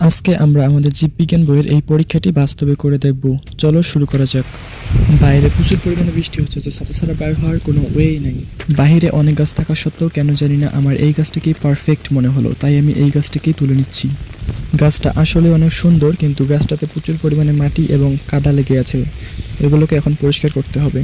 আজকে আমরা আমাদের জীববিজ্ঞান বইয়ের এই পরীক্ষাটি বাস্তবে করে দেখব। চলো শুরু করা যাক। বাইরে প্রচুর পরিমাণে বৃষ্টি হচ্ছে, তো ছাতা ছাড়া বাইর হওয়ার কোনো ওয়েই নাই। বাইরে অনেক গাছ থাকা সত্ত্বেও কেন জানি না আমার এই গাছটাকেই পারফেক্ট মনে হলো, তাই আমি এই গাছটাকেই তুলে নিচ্ছি। গাছটা আসলে অনেক সুন্দর, কিন্তু গাছটাতে প্রচুর পরিমাণে মাটি এবং কাদা লেগে আছে। এগুলোকে এখন পরিষ্কার করতে হবে।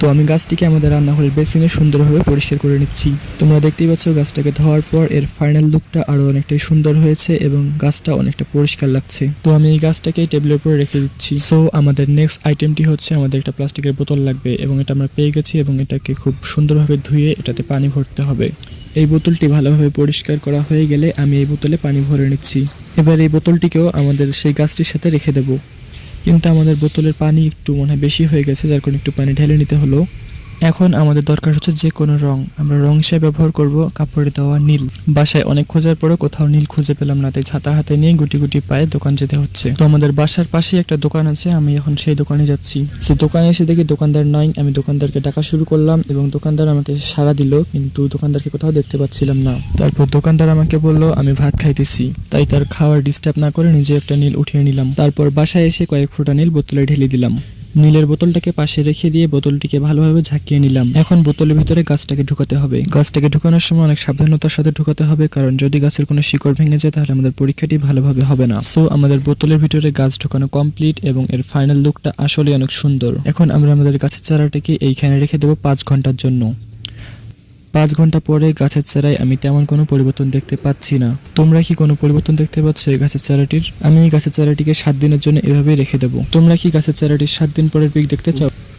তো আমি গাছটিকে আমাদের রান্নাঘরের বেসিনে সুন্দরভাবে পরিষ্কার করে নিচ্ছি। তোমরা দেখতেই পাচ্ছ গাছটাকে ধোয়ার পর এর ফাইনাল লুকটা আরও অনেকটাই সুন্দর হয়েছে এবং গাছটা অনেকটা পরিষ্কার লাগছে। তো আমি এই গাছটাকে টেবিলের উপরে রেখে দিচ্ছি। সো আমাদের নেক্সট আইটেমটি হচ্ছে আমাদের একটা প্লাস্টিকের বোতল লাগবে এবং এটা আমরা পেয়ে গেছি এবং এটাকে খুব সুন্দরভাবে ধুয়ে এটাতে পানি ভরতে হবে। এই বোতলটি ভালোভাবে পরিষ্কার করা হয়ে গেলে আমি এই বোতলে পানি ভরে নিচ্ছি। এবার এই বোতলটিকেও আমাদের সেই গাছটির সাথে রেখে দেবো। কিন্তু আমাদের বোতলের পানি একটু মনে হয় বেশি হয়ে গেছে, যার কারণে একটু পানি ঢেলে নিতে হলো। এখন আমাদের দরকার হচ্ছে যে কোনো রং। আমরা রং হিসেবে ব্যবহার করব কাপড়ে দেওয়া নীল। বাসায় অনেক খোঁজার পরেও কোথাও নীল খুঁজে পেলাম না, তাই ছাতা হাতে নিয়ে গুটি গুটি পায়ে দোকান যেতে হচ্ছে। তো আমাদের বাসার পাশেই একটা দোকান আছে, আমি এখন সেই দোকানে যাচ্ছি। সে দোকানে এসে দেখি দোকানদার নাই, আমি দোকানদারকে ডাকা শুরু করলাম এবং দোকানদার আমাকে সাড়া দিল, কিন্তু দোকানদারকে কোথাও দেখতে পাচ্ছিলাম না। তারপর দোকানদার আমাকে বলল, আমি ভাত খাইতেছি। তাই তার খাওয়ার ডিস্টার্ব না করে নিজে একটা নীল উঠিয়ে নিলাম। তারপর বাসায় এসে কয়েক ফোঁটা নীল বোতলে ঢেলে দিলাম। নীলের বোতলটাকে পাশে রেখে দিয়ে বোতলটিকে ভালোভাবে ঝাঁকিয়ে নিলাম। এখন বোতলের ভিতরে গাছটাকে ঢুকাতে হবে। গাছটাকে ঢুকানোর সময় অনেক সাবধানতার সাথে ঢুকাতে হবে, কারণ যদি গাছের কোনো শিকড় ভেঙে যায় তাহলে আমাদের পরীক্ষাটি ভালোভাবে হবে না। সো আমাদের বোতলের ভিতরে গাছ ঢুকানো কমপ্লিট এবং এর ফাইনাল লুকটা আসলে অনেক সুন্দর। এখন আমরা আমাদের গাছের চারাটাকে এইখানে রেখে দেবো পাঁচ ঘণ্টার জন্য। পাঁচ ঘণ্টা পরে গাছের চারায় আমি তেমন কোনো পরিবর্তন দেখতে পাচ্ছি না। তোমরা কি কোনো পরিবর্তন দেখতে পাচ্ছ এই গাছের চারাটির? আমি এই গাছের চারাটিকে সাত দিনের জন্য এভাবেই রেখে দেবো। তোমরা কি গাছের চারাটির সাত দিন পরের পিক দেখতে চাও?